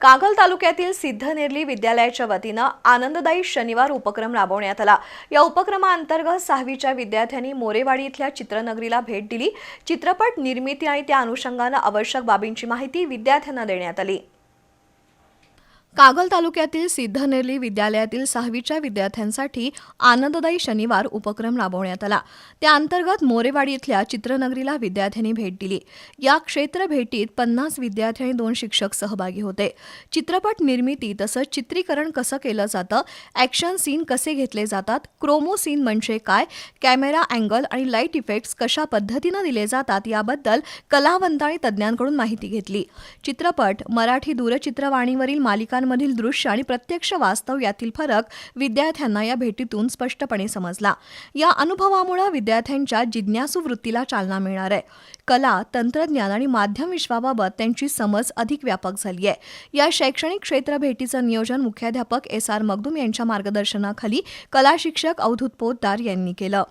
कागल तालुक्यातील सिद्धनेरली विद्यालयाच्या वतीनं आनंददायी शनिवार उपक्रम राबवण्यात आला. या उपक्रमाअंतर्गत सहावीच्या विद्यार्थ्यांनी मोरेवाडी इथल्या चित्रनगरीला भेट दिली. चित्रपट निर्मिती आणि त्या अनुषंगानं आवश्यक बाबींची माहिती विद्यार्थ्यांना देण्यात आली. कागल तालुक्यातील सिद्धनेरली विद्यालयातील सहावीच्या विद्यार्थ्यांसाठी आनंददायी शनिवार उपक्रम राबवण्यात आला. त्या अंतर्गत मोरेवाडी इथल्या चित्रनगरीला विद्यार्थ्यांनी भेट दिली. या क्षेत्र भेटीत पन्नास विद्यार्थी आणि दोन शिक्षक सहभागी होते. चित्रपट निर्मिती तसंच चित्रीकरण कसं केलं जातं ॲक्शन सीन कसे घेतले जातात क्रोमो सीन म्हणजे काय कॅमेरा अँगल आणि लाइट इफेक्ट्स कशा पद्धतीनं दिले जातात याबद्दल कलावंत आणि तज्ज्ञांकडून माहिती घेतली. चित्रपट मराठी दूरचित्रवाणीवरील मालिकांमधील दृश्य आणि प्रत्यक्ष वास्तव यातील फरक विद्यार्थ्यांना या भेटीतून स्पष्टपणे समजला. या अनुभवामुळे विद्यार्थ्यांच्या जिज्ञासू वृत्तीला चालना मिळणार आहे. कला तंत्रज्ञान आणि माध्यम विश्वाबाबत त्यांची समज अधिक व्यापक झाली आहे या शैक्षणिक क्षेत्र भेटीचं नियोजन मुख्याध्यापक एस आर मगदूम यांच्या मार्गदर्शनाखाली कला शिक्षक अवधूत पोतदार यांनी केलं.